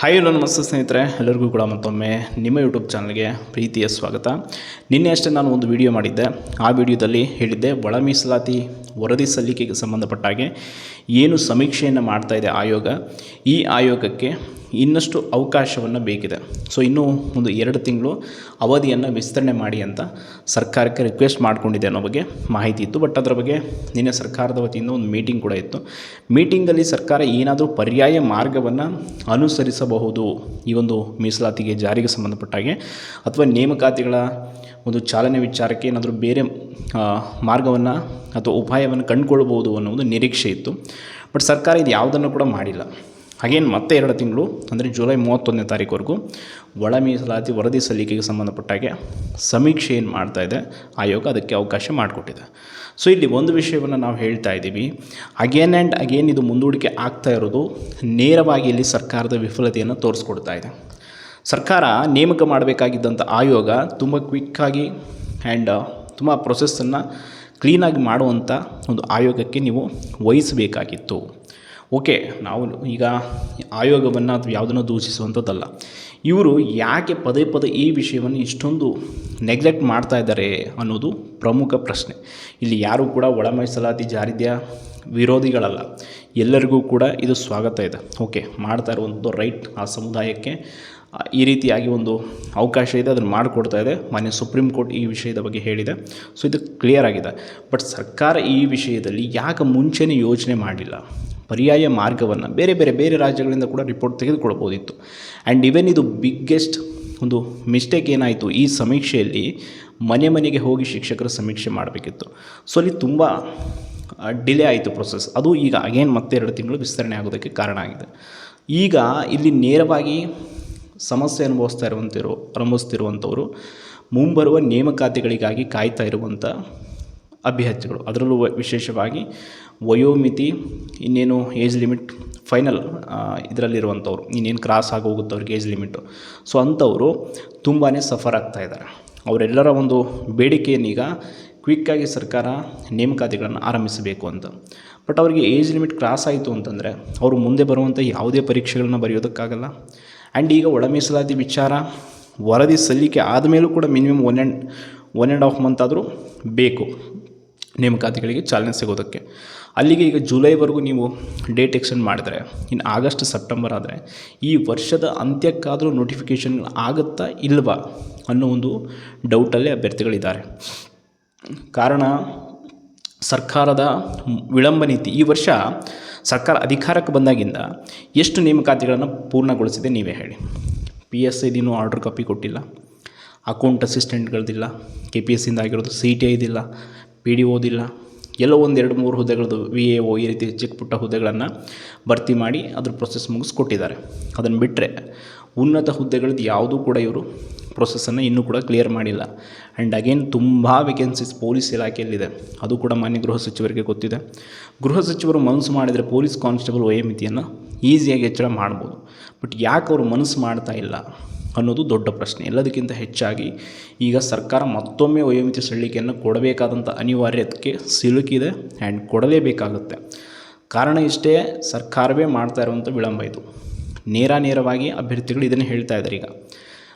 Hi ಎಲ್ಲ ನಮಸ್ತೆ ಸ್ನೇಹಿತರೆ, ಎಲ್ಲರಿಗೂ ಕೂಡ ಮತ್ತೊಮ್ಮೆ ನಿಮ್ಮ ಯೂಟ್ಯೂಬ್ ಚಾನಲ್ಗೆ ಪ್ರೀತಿಯ ಸ್ವಾಗತ. ನಿನ್ನೆ ಅಷ್ಟೇ ನಾನು ಒಂದು ವಿಡಿಯೋ ಮಾಡಿದ್ದೆ. ಆ ವಿಡಿಯೋದಲ್ಲಿ ಹೇಳಿದ್ದೆ, ಒಳ ಮೀಸಲಾತಿ ವರದಿ ಸಲ್ಲಿಕೆಗೆ ಸಂಬಂಧಪಟ್ಟ ಹಾಗೆ ಏನು ಸಮೀಕ್ಷೆಯನ್ನು ಮಾಡ್ತಾ ಇದೆ ಆಯೋಗ, ಈ ಆಯೋಗಕ್ಕೆ ಇನ್ನಷ್ಟು ಅವಕಾಶವನ್ನು ಬೇಕಿದೆ. ಸೊ ಇನ್ನೂ ಒಂದು ಎರಡು ತಿಂಗಳು ಅವಧಿಯನ್ನು ವಿಸ್ತರಣೆ ಮಾಡಿ ಅಂತ ಸರ್ಕಾರಕ್ಕೆ ರಿಕ್ವೆಸ್ಟ್ ಮಾಡಿಕೊಂಡಿದೆ ಅನ್ನೋ ಬಗ್ಗೆ ಮಾಹಿತಿ ಇತ್ತು. ಬಟ್ ಅದರ ಬಗ್ಗೆ ನಿನ್ನೆ ಸರ್ಕಾರದ ವತಿಯಿಂದ ಒಂದು ಮೀಟಿಂಗ್ ಕೂಡ ಇತ್ತು. ಮೀಟಿಂಗಲ್ಲಿ ಸರ್ಕಾರ ಏನಾದರೂ ಪರ್ಯಾಯ ಮಾರ್ಗವನ್ನು ಅನುಸರಿಸಬಹುದು ಈ ಒಂದು ಮೀಸಲಾತಿಗೆ ಜಾರಿಗೆ ಸಂಬಂಧಪಟ್ಟ ಹಾಗೆ, ಅಥವಾ ನೇಮಕಾತಿಗಳ ಒಂದು ಚಾಲನೆ ವಿಚಾರಕ್ಕೆ ಏನಾದರೂ ಬೇರೆ ಮಾರ್ಗವನ್ನು ಅಥವಾ ಉಪಾಯವನ್ನು ಕಂಡುಕೊಳ್ಬೋದು ಅನ್ನೋದು ನಿರೀಕ್ಷೆ ಇತ್ತು. ಬಟ್ ಸರ್ಕಾರ ಇದು ಯಾವುದನ್ನು ಕೂಡ ಮಾಡಿಲ್ಲ. ಹಾಗೇನು ಮತ್ತೆ ಎರಡು ತಿಂಗಳು, ಅಂದರೆ ಜುಲೈ ಮೂವತ್ತೊಂದನೇ ತಾರೀಕುವರೆಗೂ ಒಳ ಮೀಸಲಾತಿ ವರದಿ ಸಲ್ಲಿಕೆಗೆ ಸಂಬಂಧಪಟ್ಟ ಹಾಗೆ ಸಮೀಕ್ಷೆ ಏನು ಮಾಡ್ತಾ ಇದೆ, ಆಯೋಗ ಅದಕ್ಕೆ ಅವಕಾಶ ಮಾಡಿಕೊಟ್ಟಿದೆ. ಸೊ ಇಲ್ಲಿ ಒಂದು ವಿಷಯವನ್ನು ನಾವು ಹೇಳ್ತಾ ಇದ್ದೀವಿ. ಅಗೇನ್ ಆ್ಯಂಡ್ ಅಗೇನ್ ಇದು ಮುಂದೂಡಿಕೆ ಆಗ್ತಾ ಇರೋದು ನೇರವಾಗಿ ಇಲ್ಲಿ ಸರ್ಕಾರದ ವಿಫಲತೆಯನ್ನು ತೋರಿಸ್ಕೊಡ್ತಾ ಇದೆ. ಸರ್ಕಾರ ನೇಮಕ ಮಾಡಬೇಕಾಗಿದ್ದಂಥ ಆಯೋಗ ತುಂಬ ಕ್ವಿಕ್ಕಾಗಿ ಆ್ಯಂಡ್ ತುಂಬ ಪ್ರೊಸೆಸ್ಸನ್ನು ಕ್ಲೀನಾಗಿ ಮಾಡುವಂಥ ಒಂದು ಆಯೋಗಕ್ಕೆ ನೀವು ವಹಿಸಬೇಕಾಗಿತ್ತು. ಓಕೆ, ನಾವು ಈಗ ಆಯೋಗವನ್ನು ಅಥವಾ ಯಾವುದನ್ನು ದೂಷಿಸುವಂಥದ್ದಲ್ಲ. ಇವರು ಯಾಕೆ ಪದೇ ಪದೇ ಈ ವಿಷಯವನ್ನು ಇಷ್ಟೊಂದು ನೆಗ್ಲೆಕ್ಟ್ ಮಾಡ್ತಾ ಇದ್ದಾರೆ ಅನ್ನೋದು ಪ್ರಮುಖ ಪ್ರಶ್ನೆ. ಇಲ್ಲಿ ಯಾರೂ ಕೂಡ ಒಳ ಮೀಸಲಾತಿ ಜಾರಿದ್ಯ ವಿರೋಧಿಗಳಲ್ಲ. ಎಲ್ಲರಿಗೂ ಕೂಡ ಇದು ಸ್ವಾಗತ ಇದೆ. ಓಕೆ, ಮಾಡ್ತಾ ಇರುವಂಥದ್ದು ರೈಟ್ ಆ ಸಮುದಾಯಕ್ಕೆ. ಈ ರೀತಿಯಾಗಿ ಒಂದು ಅವಕಾಶ ಇದೆ, ಅದನ್ನು ಮಾಡಿಕೊಡ್ತಾ ಇದೆ. ಮಾನ್ಯ ಸುಪ್ರೀಂ ಕೋರ್ಟ್ ಈ ವಿಷಯದ ಬಗ್ಗೆ ಹೇಳಿದೆ. ಸೊ ಇದು ಕ್ಲಿಯರ್ ಆಗಿದೆ. ಬಟ್ ಸರ್ಕಾರ ಈ ವಿಷಯದಲ್ಲಿ ಯಾಕೆ ಮುಂಚೆನೇ ಯೋಚನೆ ಮಾಡಿಲ್ಲ? ಪರ್ಯಾಯ ಮಾರ್ಗವನ್ನು ಬೇರೆ ಬೇರೆ ಬೇರೆ ರಾಜ್ಯಗಳಿಂದ ಕೂಡ ರಿಪೋರ್ಟ್ ತೆಗೆದುಕೊಳ್ಬೋದಿತ್ತು. ಆ್ಯಂಡ್ ಇವನ್ ಇದು ಬಿಗ್ಗೆಸ್ಟ್ ಒಂದು ಮಿಸ್ಟೇಕ್ ಏನಾಯಿತು? ಈ ಸಮೀಕ್ಷೆಯಲ್ಲಿ ಮನೆ ಮನೆಗೆ ಹೋಗಿ ಶಿಕ್ಷಕರ ಸಮೀಕ್ಷೆ ಮಾಡಬೇಕಿತ್ತು. ಸೊ ಅಲ್ಲಿ ತುಂಬ ಡಿಲೇ ಆಯಿತು ಪ್ರೊಸೆಸ್ ಅದು ಈಗ ಅಗೇನ್ ಮತ್ತೆ ಎರಡು ತಿಂಗಳು ವಿಸ್ತರಣೆ ಆಗೋದಕ್ಕೆ ಕಾರಣ ಆಗಿದೆ. ಈಗ ಇಲ್ಲಿ ನೇರವಾಗಿ ಸಮಸ್ಯೆ ಅನುಭವಿಸ್ತಾ ಇರುವಂತಿರೋ ಅನುಭವಿಸ್ತಿರುವಂಥವರು ಮುಂಬರುವ ನೇಮಕಾತಿಗಳಿಗಾಗಿ ಕಾಯ್ತಾ ಇರುವಂಥ ಅಭ್ಯರ್ಥಿಗಳು. ಅದರಲ್ಲೂ ವಿಶೇಷವಾಗಿ ವಯೋಮಿತಿ, ಇನ್ನೇನು ಏಜ್ ಲಿಮಿಟ್ ಫೈನಲ್ ಇದರಲ್ಲಿರುವಂಥವ್ರು ಇನ್ನೇನು ಕ್ರಾಸ್ ಆಗೋಗುತ್ತೆ ಅವ್ರಿಗೆ ಏಜ್ ಲಿಮಿಟು. ಸೊ ಅಂಥವರು ತುಂಬಾ ಸಫರ್ ಆಗ್ತಾ ಇದ್ದಾರೆ ಅವರೆಲ್ಲರ ಒಂದು ಬೇಡಿಕೆಯನ್ನೀಗ ಕ್ವಿಕ್ಕಾಗಿ ಸರ್ಕಾರ ನೇಮಕಾತಿಗಳನ್ನು ಆರಂಭಿಸಬೇಕು ಅಂತ. ಬಟ್ ಅವರಿಗೆ ಏಜ್ ಲಿಮಿಟ್ ಕ್ರಾಸ್ ಆಯಿತು ಅಂತಂದರೆ ಅವರು ಮುಂದೆ ಬರುವಂಥ ಯಾವುದೇ ಪರೀಕ್ಷೆಗಳನ್ನ ಬರೆಯೋದಕ್ಕಾಗಲ್ಲ. ಆ್ಯಂಡ್ ಈಗ ಒಳ ಮೀಸಲಾತಿ ವಿಚಾರ, ವರದಿ ಸಲ್ಲಿಕೆ ಆದಮೇಲೂ ಕೂಡ minimum one and one and half month ಆದರೂ ಬೇಕು ನೇಮಕಾತಿಗಳಿಗೆ ಚಾಲನೆ ಸಿಗೋದಕ್ಕೆ. ಅಲ್ಲಿಗೆ ಈಗ ಜುಲೈವರೆಗೂ ನೀವು ಡೇಟ್ ಎಕ್ಸ್ಟೆಂಡ್ ಮಾಡಿದರೆ ಇನ್ನು ಆಗಸ್ಟ್, ಸೆಪ್ಟೆಂಬರ್ ಆದರೆ ಈ ವರ್ಷದ ಅಂತ್ಯಕ್ಕಾದರೂ ನೋಟಿಫಿಕೇಷನ್ ಆಗುತ್ತಾ ಇಲ್ವಾ ಅನ್ನೋ ಒಂದು ಡೌಟಲ್ಲೇ ಅಭ್ಯರ್ಥಿಗಳಿದ್ದಾರೆ. ಕಾರಣ ಸರ್ಕಾರದ ವಿಳಂಬ ನೀತಿ. ಈ ವರ್ಷ ಸರ್ಕಾರ ಅಧಿಕಾರಕ್ಕೆ ಬಂದಾಗಿಂದ ಎಷ್ಟು ನೇಮಕಾತಿಗಳನ್ನು ಪೂರ್ಣಗೊಳಿಸಿದೆ ನೀವೇ ಹೇಳಿ. ಪಿ ಎಸ್ ಐದಿನೂ ಆರ್ಡರ್ ಕಾಪಿ ಕೊಟ್ಟಿಲ್ಲ. ಅಕೌಂಟ್ ಅಸಿಸ್ಟೆಂಟ್ಗಳದಿಲ್ಲ ಕೆ ಪಿ ಎಸ್ ಇಂದ ಆಗಿರೋದು ಸಿ ಟಿ ಐದಿಲ್ಲ ಪಿ ಡಿ ಓದಿಲ್ಲ ಎಲ್ಲೋ ಒಂದು ಎರಡು ಮೂರು ಹುದ್ದೆಗಳದ್ದು ವಿ ಎ ಒ ಈ ರೀತಿ ಚಿಕ್ಕ ಪುಟ್ಟ ಹುದ್ದೆಗಳನ್ನು ಭರ್ತಿ ಮಾಡಿ ಅದ್ರ ಪ್ರೊಸೆಸ್ ಮುಗಿಸ್ಕೊಟ್ಟಿದ್ದಾರೆ. ಅದನ್ನು ಬಿಟ್ಟರೆ ಉನ್ನತ ಹುದ್ದೆಗಳದ್ದು ಯಾವುದೂ ಕೂಡ ಇವರು ಪ್ರೊಸೆಸನ್ನು ಇನ್ನೂ ಕೂಡ ಕ್ಲಿಯರ್ ಮಾಡಿಲ್ಲ. ಆ್ಯಂಡ್ ಅಗೇನ್ ತುಂಬ ವೇಕೆನ್ಸೀಸ್ ಪೊಲೀಸ್ ಇಲಾಖೆಯಲ್ಲಿದೆ. ಅದು ಕೂಡ ಮಾನ್ಯ ಗೃಹ ಸಚಿವರಿಗೆ ಗೊತ್ತಿದೆ. ಗೃಹ ಸಚಿವರು ಮನಸ್ಸು ಮಾಡಿದರೆ ಪೊಲೀಸ್ ಕಾನ್ಸ್ಟೇಬಲ್ ವಯೋಮಿತಿಯನ್ನು ಈಸಿಯಾಗಿ ಹೆಚ್ಚಳ ಮಾಡ್ಬೋದು. ಬಟ್ ಯಾಕೆ ಅವರು ಮನಸ್ಸು ಮಾಡ್ತಾ ಇಲ್ಲ ಅನ್ನೋದು ದೊಡ್ಡ ಪ್ರಶ್ನೆ. ಎಲ್ಲದಕ್ಕಿಂತ ಹೆಚ್ಚಾಗಿ ಈಗ ಸರ್ಕಾರ ಮತ್ತೊಮ್ಮೆ ವಯೋಮಿತಿ ಸಲ್ಲಿಕೆಯನ್ನು ಕೊಡಬೇಕಾದಂಥ ಅನಿವಾರ್ಯತೆ ಸಿಲುಕಿದೆ ಆ್ಯಂಡ್ ಕೊಡಲೇಬೇಕಾಗುತ್ತೆ. ಕಾರಣ ಇಷ್ಟೇ, ಸರ್ಕಾರವೇ ಮಾಡ್ತಾ ಇರುವಂಥ ವಿಳಂಬ ಇದು. ನೇರ ನೇರವಾಗಿ ಅಭ್ಯರ್ಥಿಗಳು ಇದನ್ನು ಹೇಳ್ತಾ ಇದ್ದಾರೆ ಈಗ.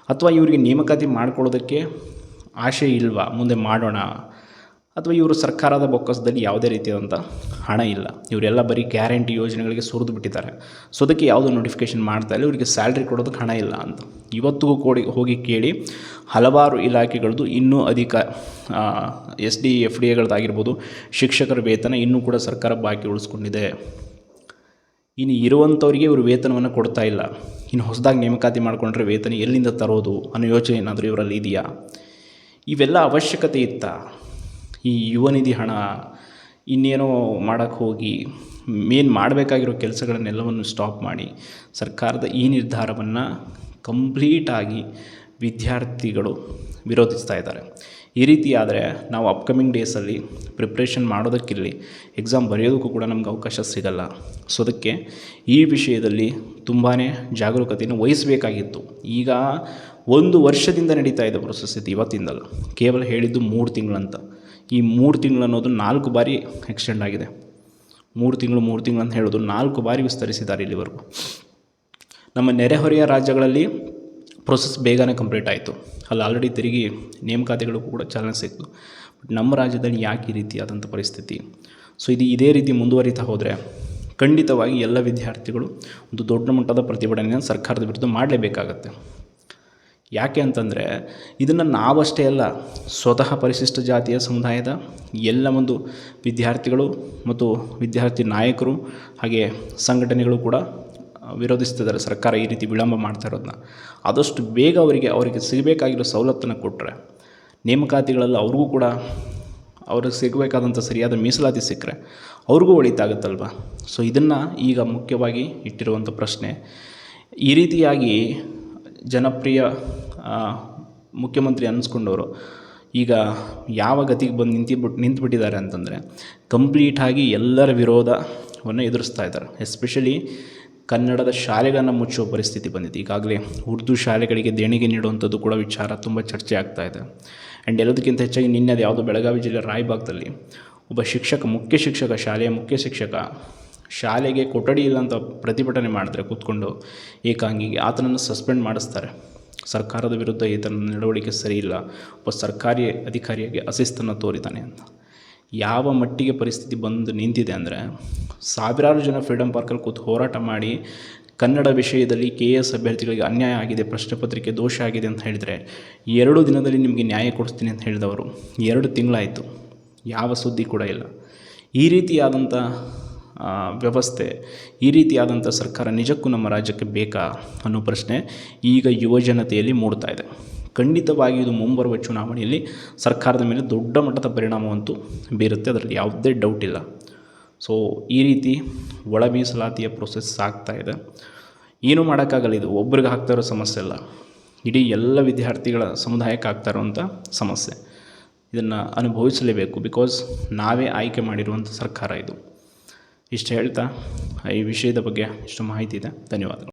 ಅಥವಾ ಇವರಿಗೆ ನೇಮಕಾತಿ ಮಾಡ್ಕೊಳ್ಳೋದಕ್ಕೆ ಆಶೆ ಇಲ್ವಾ? ಮುಂದೆ ಮಾಡೋಣ. ಅಥವಾ ಇವರು ಸರ್ಕಾರದ ಬೊಕ್ಕಸದಲ್ಲಿ ಯಾವುದೇ ರೀತಿಯಾದಂಥ ಹಣ ಇಲ್ಲ. ಇವರೆಲ್ಲ ಬರೀ ಗ್ಯಾರಂಟಿ ಯೋಜನೆಗಳಿಗೆ ಸುರಿದು ಬಿಟ್ಟಿದ್ದಾರೆ. ಸೊ ಅದಕ್ಕೆ ಯಾವುದೋ ನೋಟಿಫಿಕೇಷನ್ ಮಾಡ್ತಾ ಇಲ್ಲ. ಇವರಿಗೆ ಸ್ಯಾಲ್ರಿ ಕೊಡೋದಕ್ಕೆ ಹಣ ಇಲ್ಲ ಅಂತ. ಇವತ್ತಿಗೂ ಕೋಡಿ ಹೋಗಿ ಕೇಳಿ ಹಲವಾರು ಇಲಾಖೆಗಳದ್ದು ಇನ್ನೂ ಅಧಿಕ ಎಸ್ ಡಿ ಎಫ್ ಡಿ ಎಗಳದ್ದಾಗಿರ್ಬೋದು ಶಿಕ್ಷಕರ ವೇತನ ಇನ್ನೂ ಕೂಡ ಸರ್ಕಾರ ಬಾಕಿ ಉಳಿಸ್ಕೊಂಡಿದೆ. ಇನ್ನು ಇರುವಂಥವರಿಗೆ ಇವರು ವೇತನವನ್ನು ಕೊಡ್ತಾ ಇಲ್ಲ. ಇನ್ನು ಹೊಸದಾಗಿ ನೇಮಕಾತಿ ಮಾಡಿಕೊಂಡ್ರೆ ವೇತನ ಎಲ್ಲಿಂದ ತರೋದು ಅನ್ನೋ ಯೋಚನೆ ಏನಾದರೂ ಇವರಲ್ಲಿ ಇದೆಯಾ? ಇವೆಲ್ಲ ಅವಶ್ಯಕತೆ ಇತ್ತಾ? ಈ ಯುವ ನಿಧಿ ಹಣ ಇನ್ನೇನೋ ಮಾಡೋಕ್ಕೆ ಹೋಗಿ, ಮೇನ್ ಮಾಡಬೇಕಾಗಿರೋ ಕೆಲಸಗಳನ್ನೆಲ್ಲವನ್ನು ಸ್ಟಾಪ್ ಮಾಡಿ ಸರ್ಕಾರದ ಈ ನಿರ್ಧಾರವನ್ನು ಕಂಪ್ಲೀಟಾಗಿ ವಿದ್ಯಾರ್ಥಿಗಳು ವಿರೋಧಿಸ್ತಾ ಇದ್ದಾರೆ. ಈ ರೀತಿ ಆದರೆ ನಾವು ಅಪ್ಕಮಿಂಗ್ ಡೇಸಲ್ಲಿ ಪ್ರಿಪ್ರೇಷನ್ ಮಾಡೋದಕ್ಕಿರಲಿ ಎಕ್ಸಾಮ್ ಬರೆಯೋದಕ್ಕೂ ಕೂಡ ನಮ್ಗೆ ಅವಕಾಶ ಸಿಗಲ್ಲ. ಸೊ ಅದಕ್ಕೆ ಈ ವಿಷಯದಲ್ಲಿ ತುಂಬಾ ಜಾಗರೂಕತೆಯನ್ನು ವಹಿಸಬೇಕಾಗಿತ್ತು. ಈಗ ಒಂದು ವರ್ಷದಿಂದ ನಡೀತಾ ಇದೆ ಪ್ರೊಸೆಸ್ ಇದು ಇವತ್ತಿಂದಲ್ಲ. ಕೇವಲ ಹೇಳಿದ್ದು ಮೂರು ತಿಂಗಳಂತ. ಈ ಮೂರು ತಿಂಗಳು ಅನ್ನೋದು ನಾಲ್ಕು ಬಾರಿ ಎಕ್ಸ್ಟೆಂಡ್ ಆಗಿದೆ. ಮೂರು ತಿಂಗಳು ಮೂರು ತಿಂಗಳು ಅಂತ ಹೇಳೋದು ನಾಲ್ಕು ಬಾರಿ ವಿಸ್ತರಿಸಿದ್ದಾರೆ ಇಲ್ಲಿವರೆಗೂ. ನಮ್ಮ ನೆರೆಹೊರೆಯ ರಾಜ್ಯಗಳಲ್ಲಿ ಪ್ರೊಸೆಸ್ ಬೇಗನೆ ಕಂಪ್ಲೀಟ್ ಆಯಿತು. ಅಲ್ಲಿ ಆಲ್ರೆಡಿ ತಿರುಗಿ ನೇಮಕಾತಿಗಳು ಕೂಡ ಚಾಲನೆ ಸಿಕ್ತು. ಬಟ್ ನಮ್ಮ ರಾಜ್ಯದಲ್ಲಿ ಯಾಕೆ ಈ ರೀತಿಯಾದಂಥ ಪರಿಸ್ಥಿತಿ? ಸೊ ಇದು ಇದೇ ರೀತಿ ಮುಂದುವರಿತಾ ಹೋದರೆ ಖಂಡಿತವಾಗಿ ಎಲ್ಲ ವಿದ್ಯಾರ್ಥಿಗಳು ಒಂದು ದೊಡ್ಡ ಮಟ್ಟದ ಪ್ರತಿಭಟನೆಯನ್ನು ಸರ್ಕಾರದ ವಿರುದ್ಧ ಮಾಡಲೇಬೇಕಾಗತ್ತೆ. ಯಾಕೆ ಅಂತಂದರೆ ಇದನ್ನು ನಾವಷ್ಟೇ ಅಲ್ಲ, ಸ್ವತಃ ಪರಿಶಿಷ್ಟ ಜಾತಿಯ ಸಮುದಾಯದ ಎಲ್ಲ ಒಂದು ವಿದ್ಯಾರ್ಥಿಗಳು ಮತ್ತು ವಿದ್ಯಾರ್ಥಿ ನಾಯಕರು ಹಾಗೆ ಸಂಘಟನೆಗಳು ಕೂಡ ವಿರೋಧಿಸ್ತಿದ್ದಾರೆ, ಸರ್ಕಾರ ಈ ರೀತಿ ವಿಳಂಬ ಮಾಡ್ತಾ ಇರೋದನ್ನ ಆದಷ್ಟು ಬೇಗ ಅವರಿಗೆ ಅವರಿಗೆ ಸಿಗಬೇಕಾಗಿರೋ ಸವಲತ್ತನ್ನು ಕೊಟ್ಟರೆ ನೇಮಕಾತಿಗಳಲ್ಲಿ ಅವ್ರಿಗೂ ಕೂಡ ಅವ್ರಿಗೆ ಸಿಗಬೇಕಾದಂಥ ಸರಿಯಾದ ಮೀಸಲಾತಿ ಸಿಕ್ಕರೆ ಅವ್ರಿಗೂ ಒಳಿತಾಗುತ್ತಲ್ವ? ಸೊ ಇದನ್ನು ಈಗ ಮುಖ್ಯವಾಗಿ ಇಟ್ಟಿರುವಂಥ ಪ್ರಶ್ನೆ. ಈ ರೀತಿಯಾಗಿ ಜನಪ್ರಿಯ ಮುಖ್ಯಮಂತ್ರಿ ಅನ್ನಿಸ್ಕೊಂಡವರು ಈಗ ಯಾವ ಗತಿಗೆ ಬಂದು ನಿಂತಿಬಿಟ್ಟು ನಿಂತುಬಿಟ್ಟಿದ್ದಾರೆ ಅಂತಂದರೆ, ಕಂಪ್ಲೀಟಾಗಿ ಎಲ್ಲರ ವಿರೋಧವನ್ನು ಎದುರಿಸ್ತಾ ಇದ್ದಾರೆ. ಎಸ್ಪೆಷಲಿ ಕನ್ನಡದ ಶಾಲೆಗಳನ್ನು ಮುಚ್ಚುವ ಪರಿಸ್ಥಿತಿ ಬಂದಿದೆ. ಈಗಾಗಲೇ ಉರ್ದು ಶಾಲೆಗಳಿಗೆ ದೇಣಿಗೆ ನೀಡುವಂಥದ್ದು ಕೂಡ ವಿಚಾರ ತುಂಬ ಚರ್ಚೆ ಆಗ್ತಾ ಇದೆ. ಆ್ಯಂಡ್ ಎಲ್ಲದಕ್ಕಿಂತ ಹೆಚ್ಚಾಗಿ ನಿನ್ನೆ ಅದು ಯಾವುದೋ ಬೆಳಗಾವಿ ಜಿಲ್ಲೆ ರಾಯಬಾಗ್ದಲ್ಲಿ ಒಬ್ಬ ಶಿಕ್ಷಕ, ಮುಖ್ಯ ಶಿಕ್ಷಕ, ಶಾಲೆಯ ಮುಖ್ಯ ಶಿಕ್ಷಕ ಶಾಲೆಗೆ ಕೊಠಡಿ ಇಲ್ಲ ಅಂತ ಪ್ರತಿಭಟನೆ ಮಾಡಿದ್ರೆ ಕೂತ್ಕೊಂಡು ಏಕಾಂಗಿಗೆ ಆತನನ್ನು ಸಸ್ಪೆಂಡ್ ಮಾಡಿಸ್ತಾರೆ. ಸರ್ಕಾರದ ವಿರುದ್ಧ ಈತನ ನಡವಳಿಕೆ ಸರಿ ಇಲ್ಲ. ಒಬ್ಬ ಸರ್ಕಾರಿ ಅಧಿಕಾರಿಯಾಗಿ ಅಸಿಸ್ತನ್ನು ತೋರಿದ್ದಾನೆ ಅಂತ. ಯಾವ ಮಟ್ಟಿಗೆ ಪರಿಸ್ಥಿತಿ ಬಂದು ನಿಂತಿದೆ ಅಂದರೆ ಸಾವಿರಾರು ಜನ ಫ್ರೀಡಮ್ ಪಾರ್ಕಲ್ಲಿ ಕೂತು ಹೋರಾಟ ಮಾಡಿ ಕನ್ನಡ ವಿಷಯದಲ್ಲಿ ಕೆ ಎಸ್ ಅಭ್ಯರ್ಥಿಗಳಿಗೆ ಅನ್ಯಾಯ ಆಗಿದೆ, ಪ್ರಶ್ನೆ ಪತ್ರಿಕೆ ದೋಷ ಆಗಿದೆ ಅಂತ ಹೇಳಿದರೆ ಎರಡು ದಿನದಲ್ಲಿ ನಿಮಗೆ ನ್ಯಾಯ ಕೊಡಿಸ್ತೀನಿ ಅಂತ ಹೇಳಿದವರು, ಎರಡು ತಿಂಗಳಾಯಿತು, ಯಾವ ಸುದ್ದಿ ಕೂಡ ಇಲ್ಲ. ಈ ರೀತಿಯಾದಂಥ ವ್ಯವಸ್ಥೆ, ಈ ರೀತಿಯಾದಂಥ ಸರ್ಕಾರ ನಿಜಕ್ಕೂ ನಮ್ಮ ರಾಜ್ಯಕ್ಕೆ ಬೇಕಾ ಅನ್ನೋ ಪ್ರಶ್ನೆ ಈಗ ಯುವ ಜನತೆಯಲ್ಲಿ ಮೂಡ್ತಾ ಇದೆ. ಖಂಡಿತವಾಗಿ ಇದು ಮುಂಬರುವ ಚುನಾವಣೆಯಲ್ಲಿ ಸರ್ಕಾರದ ಮೇಲೆ ದೊಡ್ಡ ಮಟ್ಟದ ಪರಿಣಾಮವಂತೂ ಬೀರುತ್ತೆ. ಅದರಲ್ಲಿ ಯಾವುದೇ ಡೌಟ್ ಇಲ್ಲ. ಸೊ ಈ ರೀತಿ ಒಳ ಮೀಸಲಾತಿಯ ಪ್ರೊಸೆಸ್ ಇದೆ. ಏನೂ ಮಾಡೋಕ್ಕಾಗಲ್ಲ ಇದು. ಒಬ್ರಿಗೆ ಆಗ್ತಾ ಇರೋ ಸಮಸ್ಯೆ ಅಲ್ಲ. ಇಡೀ ಎಲ್ಲ ವಿದ್ಯಾರ್ಥಿಗಳ ಸಮುದಾಯಕ್ಕೆ ಆಗ್ತಾ ಇರುವಂಥ ಸಮಸ್ಯೆ. ಇದನ್ನು ಅನುಭವಿಸಲೇಬೇಕು. ಬಿಕಾಸ್ ನಾವೇ ಆಯ್ಕೆ ಮಾಡಿರುವಂಥ ಸರ್ಕಾರ ಇದು. ಇಷ್ಟು ಹೇಳ್ತಾ, ಈ ವಿಷಯದ ಬಗ್ಗೆ ಇಷ್ಟು ಮಾಹಿತಿ ಇದೆ. ಧನ್ಯವಾದಗಳು.